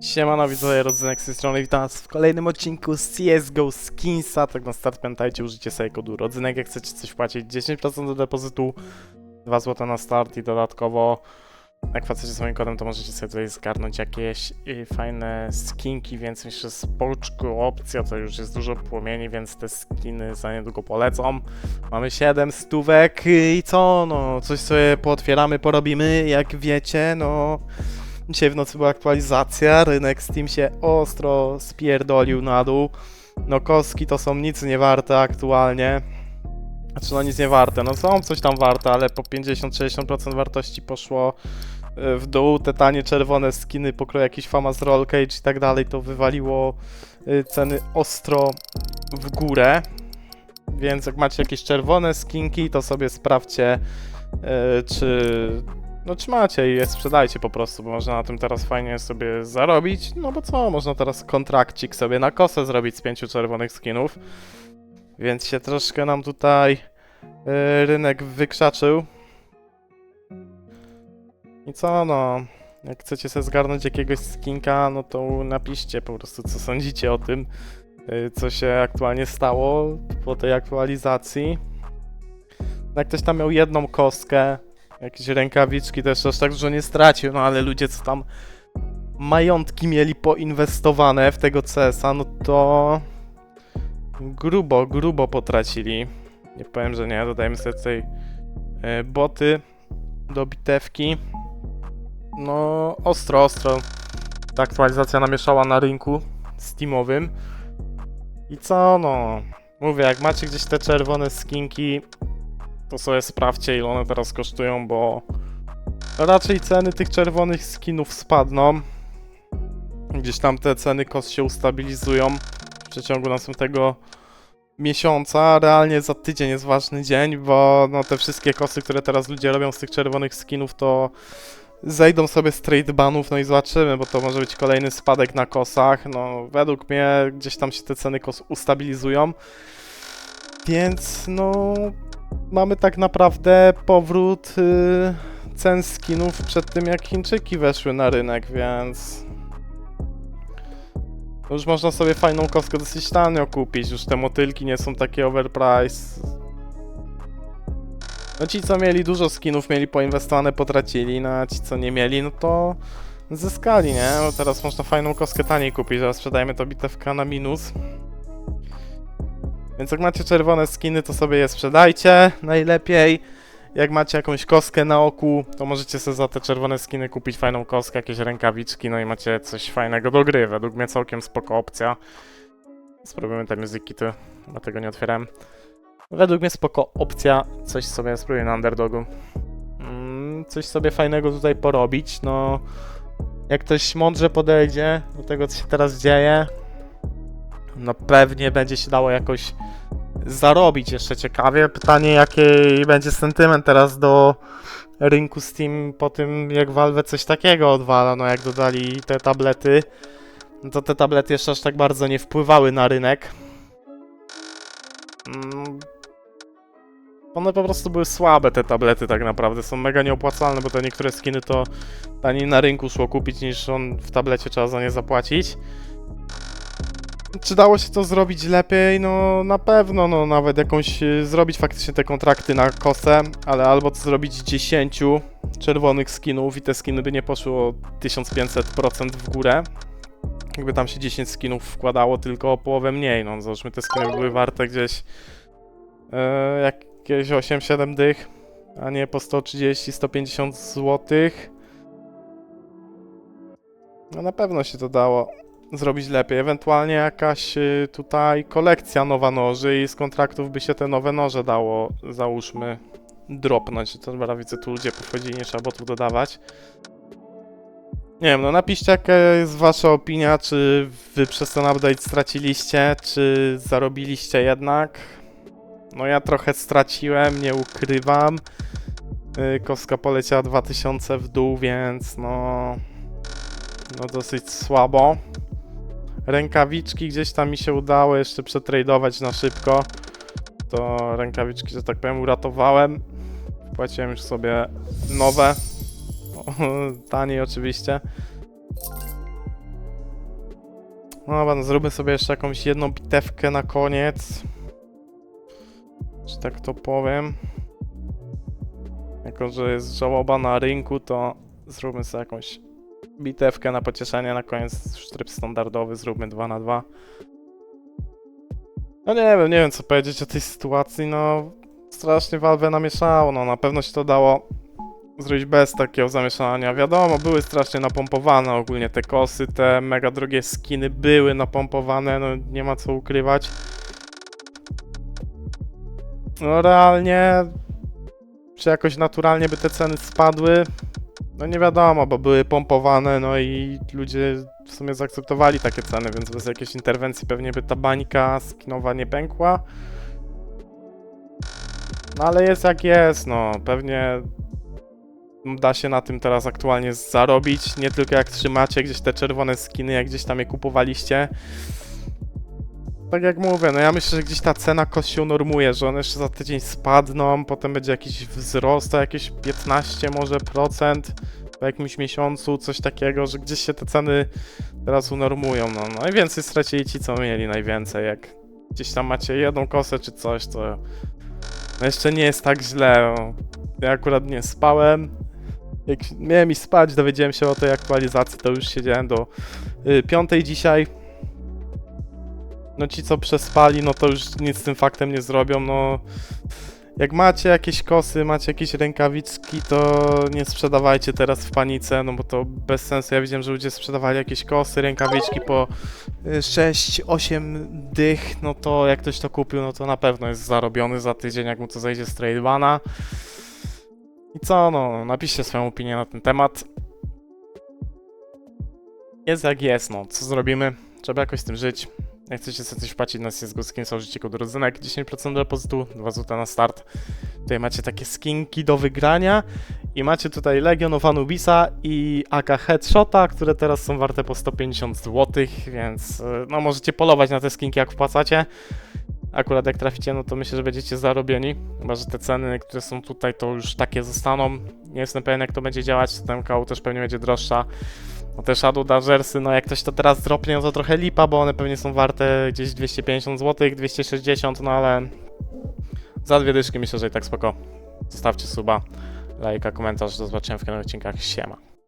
Siemano widzowie, rodzynek z tej strony, witam was w kolejnym odcinku z CSGO Skinsa. Tak na start pamiętajcie, użycie sobie kodu rodzynek, jak chcecie coś płacić 10% do depozytu, 2 zł na start i dodatkowo jak płacicie swoim kodem, to możecie sobie tutaj zgarnąć jakieś y, fajne skinki, więc myślę, że spoczku opcja to już jest dużo płomieni, więc te skiny za niedługo polecą. Mamy 7 stówek i co, no coś sobie pootwieramy, porobimy, jak wiecie, no... Dzisiaj w nocy była aktualizacja, rynek Steam się ostro spierdolił na dół. No kostki to są nic nie warte aktualnie. Znaczy no nic nie warte, no są coś tam warte, ale po 50-60% wartości poszło y, w dół. Te tanie czerwone skiny pokroju jakiś Famas Roll Cage i tak dalej, to wywaliło y, ceny ostro w górę. Więc jak macie jakieś czerwone skinki, to sobie sprawdźcie, y, czy no trzymacie i je sprzedajcie po prostu, bo można na tym teraz fajnie sobie zarobić. No bo co, można teraz kontrakcik sobie na kosę zrobić z pięciu czerwonych skinów. Więc się troszkę nam tutaj y, rynek wykrzaczył. I co no, jak chcecie sobie zgarnąć jakiegoś skinka, no to napiszcie po prostu co sądzicie o tym, y, co się aktualnie stało po tej aktualizacji. Jak ktoś tam miał jedną kostkę, jakieś rękawiczki też aż tak dużo nie stracił, no ale ludzie co tam majątki mieli poinwestowane w tego CS-a, no to grubo, grubo potracili. Nie powiem, że nie, dodajmy sobie tutaj e, boty do bitewki. No, ostro, ostro. Ta aktualizacja namieszała na rynku Steamowym. I co, no. Mówię, jak macie gdzieś te czerwone skinki, to sobie sprawdźcie ile one teraz kosztują, bo raczej ceny tych czerwonych skinów spadną. Gdzieś tam te ceny kos się ustabilizują w przeciągu następnego miesiąca. Realnie za tydzień jest ważny dzień, bo no, te wszystkie kosy, które teraz ludzie robią z tych czerwonych skinów, to zejdą sobie z trade banów, no i zobaczymy, bo to może być kolejny spadek na kosach. No, według mnie gdzieś tam się te ceny kos ustabilizują. Więc no, mamy tak naprawdę powrót y, cen skinów przed tym, jak Chińczyki weszły na rynek, więc już można sobie fajną kostkę dosyć tanio kupić, już te motylki nie są takie overpriced. No ci, co mieli dużo skinów, mieli poinwestowane, potracili, no a ci, co nie mieli, no to zyskali, nie? Bo teraz można fajną kostkę taniej kupić, zaraz sprzedajmy to bitewka na minus. Więc jak macie czerwone skiny, to sobie je sprzedajcie najlepiej. Jak macie jakąś kostkę na oku, to możecie sobie za te czerwone skiny kupić fajną kostkę, jakieś rękawiczki, no i macie coś fajnego do gry. Według mnie całkiem spoko opcja. Spróbujmy te muzyki, to chyba tego nie otwierałem. Według mnie spoko opcja, coś sobie spróbuję na underdogu. Mm, coś sobie fajnego tutaj porobić, no... Jak ktoś mądrze podejdzie do tego, co się teraz dzieje, no pewnie będzie się dało jakoś zarobić jeszcze ciekawie. Pytanie, jaki będzie sentyment teraz do rynku Steam po tym, jak Valve coś takiego odwala, no jak dodali te tablety, no to te tablety jeszcze aż tak bardzo nie wpływały na rynek. Mm. One po prostu były słabe, te tablety tak naprawdę, są mega nieopłacalne, bo te niektóre skiny to taniej na rynku szło kupić, niż on w tablecie trzeba za nie zapłacić. Czy dało się to zrobić lepiej? No na pewno, no nawet jakąś y, zrobić faktycznie te kontrakty na kosę, ale albo zrobić 10 czerwonych skinów i te skiny by nie poszły o 1500% w górę. Jakby tam się 10 skinów wkładało, tylko o połowę mniej, no załóżmy te skiny były warte gdzieś e, jakieś 8-7 dych, a nie po 130-150 złotych. No na pewno się to dało zrobić lepiej. Ewentualnie jakaś y, tutaj kolekcja nowa noży i z kontraktów by się te nowe noże dało, załóżmy, dropnąć. To dobra, widzę, tu ludzie pochodzili, nie trzeba botów dodawać. Nie wiem, no napiszcie jaka jest wasza opinia, czy wy przez ten update straciliście, czy zarobiliście jednak. No ja trochę straciłem, nie ukrywam. Yy, Kostka poleciała 2000 w dół, więc no... No dosyć słabo. Rękawiczki gdzieś tam mi się udało jeszcze przetradować na szybko. To rękawiczki, że tak powiem, uratowałem. Płaciłem już sobie nowe. Taniej oczywiście. No dobra, no sobie jeszcze jakąś jedną bitewkę na koniec. Że tak to powiem. Jako, że jest żałoba na rynku, to zróbmy sobie jakąś bitewkę na pocieszenie na koniec. Tryb standardowy, zróbmy 2 na 2 No nie wiem, nie wiem co powiedzieć o tej sytuacji, no strasznie Valve namieszało, no na pewno się to dało zrobić bez takiego zamieszania. Wiadomo, były strasznie napompowane ogólnie te kosy, te mega drogie skiny były napompowane, no nie ma co ukrywać. No realnie, czy jakoś naturalnie by te ceny spadły? No nie wiadomo, bo były pompowane, no i ludzie w sumie zaakceptowali takie ceny, więc bez jakiejś interwencji pewnie by ta bańka skinowa nie pękła. No ale jest jak jest, no pewnie da się na tym teraz aktualnie zarobić, nie tylko jak trzymacie gdzieś te czerwone skiny, jak gdzieś tam je kupowaliście. Tak jak mówię, no ja myślę, że gdzieś ta cena kos się normuje, że one jeszcze za tydzień spadną, potem będzie jakiś wzrost o jakieś 15 może procent po jakimś miesiącu, coś takiego, że gdzieś się te ceny teraz unormują, no. Najwięcej stracili ci, co mieli najwięcej, jak gdzieś tam macie jedną kosę czy coś, to no jeszcze nie jest tak źle. no. Ja akurat nie spałem. Jak miałem iść spać, dowiedziałem się o tej aktualizacji, to już siedziałem do y, piątej dzisiaj. No ci, co przespali, no to już nic z tym faktem nie zrobią, no... Jak macie jakieś kosy, macie jakieś rękawiczki, to nie sprzedawajcie teraz w panice, no bo to bez sensu. Ja widziałem, że ludzie sprzedawali jakieś kosy, rękawiczki po 6-8 dych, no to jak ktoś to kupił, no to na pewno jest zarobiony za tydzień, jak mu to zejdzie z tradebana. I co, no, napiszcie swoją opinię na ten temat. Jest jak jest, no, co zrobimy? Trzeba jakoś z tym żyć. Jak chcecie sobie coś wpłacić na CSGO Skin, założycie kod rodzynek, 10% depozytu, 2 zł na start. Tutaj macie takie skinki do wygrania i macie tutaj Legion of Anubisa i AK Headshota, które teraz są warte po 150 zł, więc y, no możecie polować na te skinki jak wpłacacie. Akurat jak traficie, no to myślę, że będziecie zarobieni. Chyba, że te ceny, które są tutaj, to już takie zostaną. Nie jestem pewien, jak to będzie działać. Ten kał też pewnie będzie droższa. No te Shadow Dangersy, no jak ktoś to teraz dropnie, no to trochę lipa, bo one pewnie są warte gdzieś 250 zł, 260, no ale za dwie dyszki myślę, że i tak spoko. Zostawcie suba, lajka, komentarz, do zobaczenia w kolejnych odcinkach. Siema.